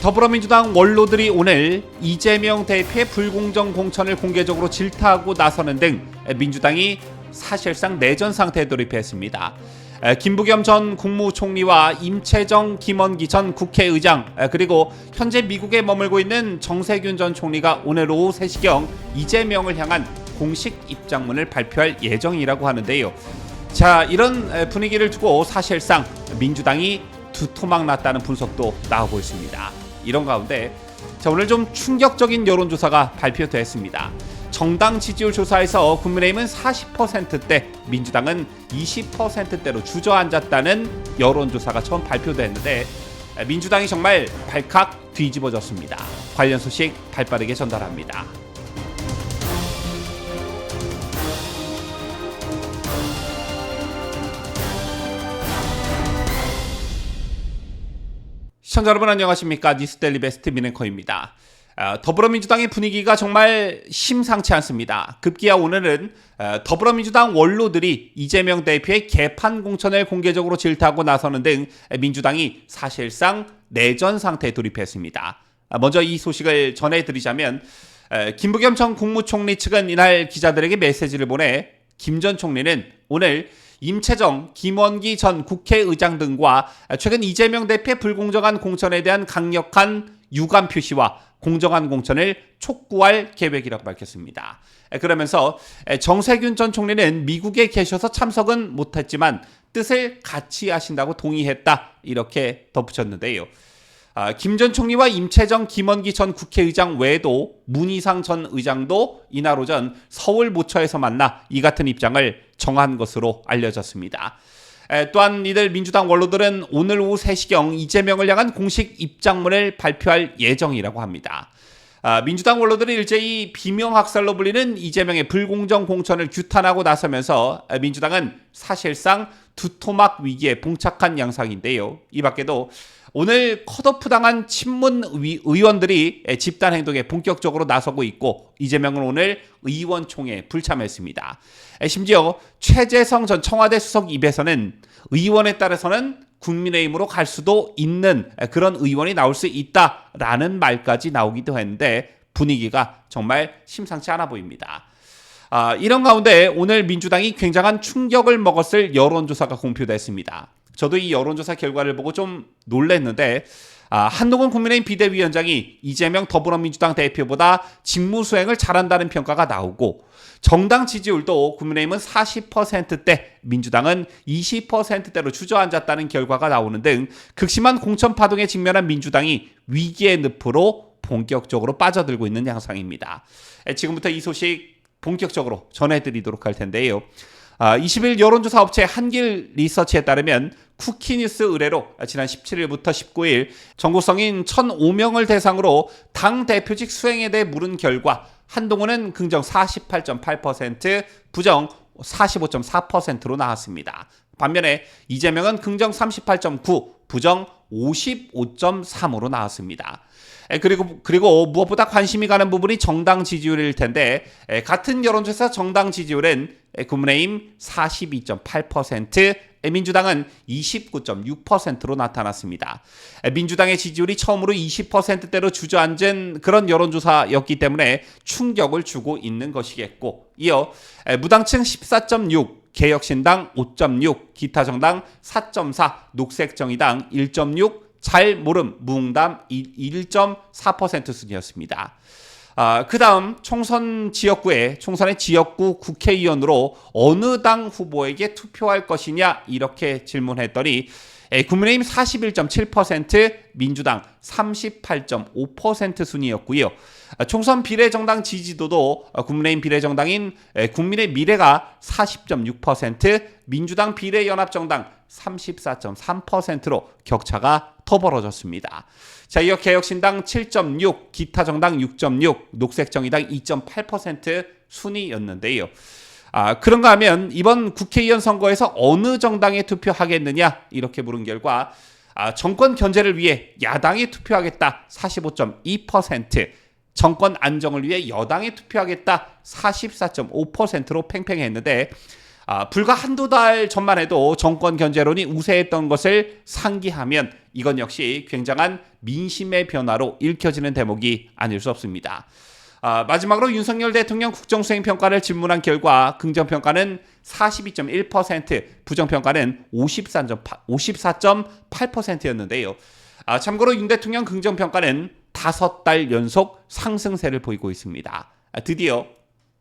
더불어민주당 원로들이 오늘 이재명 대표의 불공정 공천을 공개적으로 질타하고 나서는 등 민주당이 사실상 내전 상태에 돌입했습니다. 에, 김부겸 전 국무총리와 임채정 김원기 전 국회의장 에, 그리고 현재 미국에 머물고 있는 정세균 전 총리가 오늘 오후 3시경 이재명을 향한 공식 입장문을 발표할 예정이라고 하는데요. 자 이런 에, 분위기를 두고 사실상 민주당이 두토막 났다는 분석도 나오고 있습니다. 이런 가운데 자 오늘 좀 충격적인 여론조사가 발표됐습니다. 정당 지지율 조사에서 국민의힘은 40%대, 민주당은 20%대로 주저앉았다는 여론조사가 처음 발표됐는데 민주당이 정말 발칵 뒤집어졌습니다. 관련 소식 발빠르게 전달합니다. 시청자 여러분 안녕하십니까 뉴스데일리 베스트 민앵커입니다. 어, 더불어민주당의 분위기가 정말 심상치 않습니다. 급기야 오늘은 어, 더불어민주당 원로들이 이재명 대표의 개판 공천을 공개적으로 질타하고 나서는 등 민주당이 사실상 내전 상태에 돌입했습니다. 아, 먼저 이 소식을 전해드리자면 어, 김부겸 전 국무총리 측은 이날 기자들에게 메시지를 보내 김 전 총리는 오늘 임채정, 김원기 전 국회의장 등과 최근 이재명 대표의 불공정한 공천에 대한 강력한 유감 표시와 공정한 공천을 촉구할 계획이라고 밝혔습니다. 그러면서 정세균 전 총리는 미국에 계셔서 참석은 못했지만 뜻을 같이 하신다고 동의했다 이렇게 덧붙였는데요. 아, 김전 총리와 임채정, 김원기 전 국회의장 외에도 문희상 전 의장도 이날 오전 서울 모처에서 만나 이 같은 입장을 정한 것으로 알려졌습니다. 에, 또한 이들 민주당 원로들은 오늘 오후 3시경 이재명을 향한 공식 입장문을 발표할 예정이라고 합니다. 아, 민주당 원로들이 일제히 비명학살로 불리는 이재명의 불공정 공천을 규탄하고 나서면서 민주당은 사실상 두토막 위기에 봉착한 양상인데요. 이 밖에도 오늘 컷오프 당한 친문 의원들이 집단 행동에 본격적으로 나서고 있고 이재명은 오늘 의원총회에 불참했습니다. 심지어 최재성 전 청와대 수석 입에서는 의원에 따라서는 국민의힘으로 갈 수도 있는 그런 의원이 나올 수 있다라는 말까지 나오기도 했는데 분위기가 정말 심상치 않아 보입니다. 아, 이런 가운데 오늘 민주당이 굉장한 충격을 먹었을 여론조사가 공표됐습니다. 저도 이 여론조사 결과를 보고 좀 놀랐는데 아, 한동훈 국민의힘 비대위원장이 이재명 더불어민주당 대표보다 직무 수행을 잘한다는 평가가 나오고 정당 지지율도 국민의힘은 40%대, 민주당은 20%대로 주저앉았다는 결과가 나오는 등 극심한 공천 파동에 직면한 민주당이 위기의 늪으로 본격적으로 빠져들고 있는 양상입니다. 지금부터 이 소식 본격적으로 전해드리도록 할 텐데요. 아, 20일 여론조사 업체 한길 리서치에 따르면 쿠키뉴스 의뢰로 지난 17일부터 19일 전국 성인 1,005명을 대상으로 당 대표직 수행에 대해 물은 결과 한동훈은 긍정 48.8%, 부정 45.4%로 나왔습니다. 반면에 이재명은 긍정 38.9, 부정 55.3으로 나왔습니다. 그리고 그리고 무엇보다 관심이 가는 부분이 정당 지지율일 텐데 같은 여론조사 정당 지지율은 국민의힘 42.8%, 민주당은 29.6%로 나타났습니다. 민주당의 지지율이 처음으로 20%대로 주저앉은 그런 여론조사였기 때문에 충격을 주고 있는 것이겠고, 이어 무당층 14.6, 개혁신당 5.6, 기타 정당 4.4, 녹색정의당 1.6, 잘 모름 무응담 1.4% 순이었습니다. 아, 그 다음 총선 지역구에 총선의 지역구 국회의원으로 어느 당 후보에게 투표할 것이냐 이렇게 질문했더니 에, 국민의힘 41.7%, 민주당 38.5% 순이었고요. 아, 총선 비례정당 지지도도 어, 국민의힘 비례정당인 에, 국민의 미래가 40.6%, 민주당 비례연합정당 34.3%로 격차가 더 벌어졌습니다. 자, 이어 개혁신당 7.6, 기타 정당 6.6, 녹색정의당 2.8% 순위였는데요. 아, 그런가 하면 이번 국회의원 선거에서 어느 정당에 투표하겠느냐 이렇게 물은 결과 아, 정권 견제를 위해 야당에 투표하겠다 45.2%, 정권 안정을 위해 여당에 투표하겠다 44.5%로 팽팽했는데 아, 불과 한두 달 전만 해도 정권 견제론이 우세했던 것을 상기하면 이건 역시 굉장한 민심의 변화로 읽혀지는 대목이 아닐 수 없습니다. 아, 마지막으로 윤석열 대통령 국정수행 평가를 질문한 결과 긍정평가는 42.1%, 부정평가는 54.8%였는데요. 아, 참고로 윤 대통령 긍정평가는 다섯 달 연속 상승세를 보이고 있습니다. 아, 드디어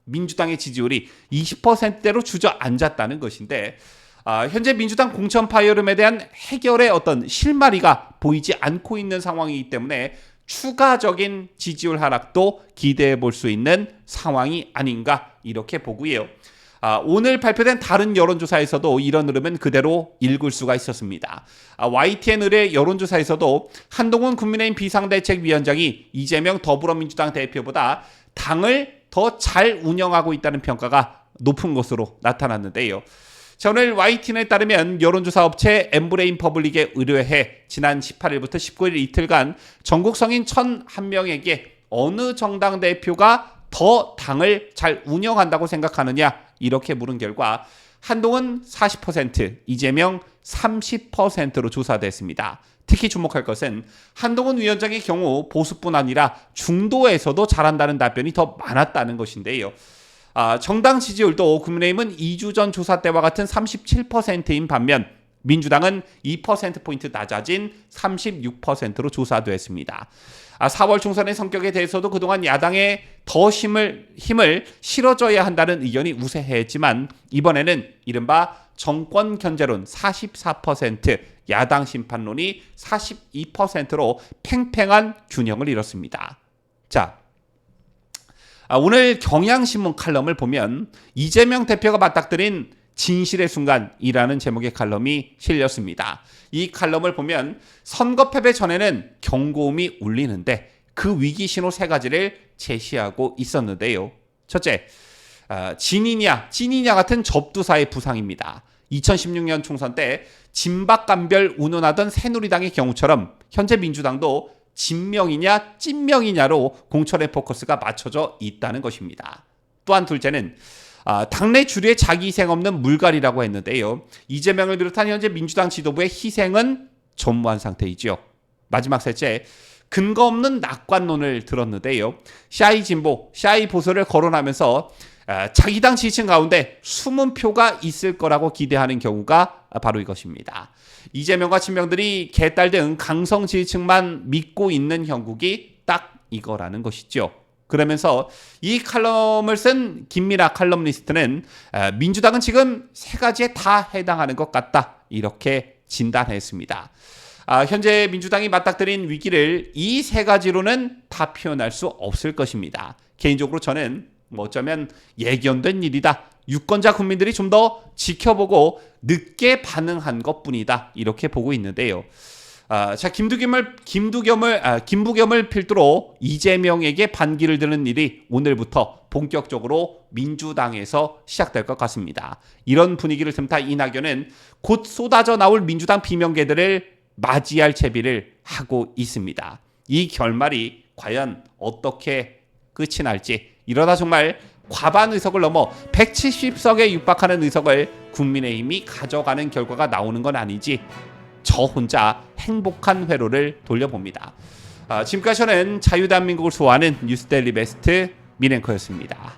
민주당의 지지율이 20%대로 주저앉았다는 것인데 아, 현재 민주당 공천 파열음에 대한 해결의 어떤 실마리가 보이지 않고 있는 상황이기 때문에 추가적인 지지율 하락도 기대해 볼 수 있는 상황이 아닌가 이렇게 보고요. 아, 오늘 발표된 다른 여론조사에서도 이런 흐름은 그대로 읽을 수가 있었습니다. 아, YTN 의뢰 여론조사에서도 한동훈 국민의힘 비상대책위원장이 이재명 더불어민주당 대표보다 당을 더 잘 운영하고 있다는 평가가 높은 것으로 나타났는데요. 자, 오늘 YTN에 따르면 여론조사 업체 엠브레인 퍼블릭에 의뢰해 지난 18일부터 19일 이틀간 전국 성인 1,001명에게 어느 정당 대표가 더 당을 잘 운영한다고 생각하느냐 이렇게 물은 결과 한동훈 40%, 이재명 30%로 조사됐습니다. 특히 주목할 것은 한동훈 위원장의 경우 보수뿐 아니라 중도에서도 잘한다는 답변이 더 많았다는 것인데요. 아, 정당 지지율도 국민의힘은 2주 전 조사 때와 같은 37%인 반면 민주당은 2%포인트 낮아진 36%로 조사됐습니다. 아, 4월 총선의 성격에 대해서도 그동안 야당에 더 힘을, 힘을 실어줘야 한다는 의견이 우세했지만 이번에는 이른바 정권 견제론 44%, 야당 심판론이 42%로 팽팽한 균형을 이뤘습니다. 자, 아, 오늘 경향신문 칼럼을 보면 이재명 대표가 맞닥뜨린 진실의 순간이라는 제목의 칼럼이 실렸습니다. 이 칼럼을 보면 선거 패배 전에는 경고음이 울리는데 그 위기 신호 세 가지를 제시하고 있었는데요. 첫째, 아, 진이냐, 찐이냐 같은 접두사의 부상입니다. 2016년 총선 때 진박감별 운운하던 새누리당의 경우처럼 현재 민주당도 진명이냐 찐명이냐로 공천의 포커스가 맞춰져 있다는 것입니다. 또한 둘째는 아, 당내 주류의 자기 희생 없는 물갈이라고 했는데요. 이재명을 비롯한 현재 민주당 지도부의 희생은 전무한 상태이지요. 마지막 셋째, 근거 없는 낙관론을 들었는데요. 샤이 진보, 샤이 보수를 거론하면서 아, 자기 당 지지층 가운데 숨은 표가 있을 거라고 기대하는 경우가 바로 이것입니다. 이재명과 친명들이 개딸 등 강성 지지층만 믿고 있는 형국이 딱 이거라는 것이죠. 그러면서 이 칼럼을 쓴 김민아 칼럼니스트는 아, 민주당은 지금 세 가지에 다 해당하는 것 같다 이렇게 진단했습니다. 아, 현재 민주당이 맞닥뜨린 위기를 이 세 가지로는 다 표현할 수 없을 것입니다. 개인적으로 저는 뭐 어쩌면 예견된 일이다. 유권자 국민들이 좀 더 지켜보고 늦게 반응한 것뿐이다. 이렇게 보고 있는데요. 아, 자 김두겸을 김두겸을 아, 김부겸을 필두로 이재명에게 반기를 드는 일이 오늘부터 본격적으로 민주당에서 시작될 것 같습니다. 이런 분위기를 틈타 이낙연은 곧 쏟아져 나올 민주당 비명계들을 맞이할 채비를 하고 있습니다. 이 결말이 과연 어떻게 끝이 날지 이러다 정말 과반 의석을 넘어 170석에 육박하는 의석을 국민의힘이 가져가는 결과가 나오는 건 아니지 저 혼자 행복한 회로를 돌려봅니다. 아, 지금까지 저는 자유대한민국을 소화하는 뉴스데일리 베스트 미랭커였습니다.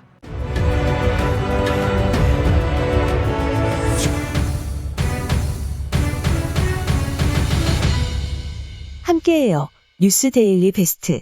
함께해요. 뉴스 데일리 베스트.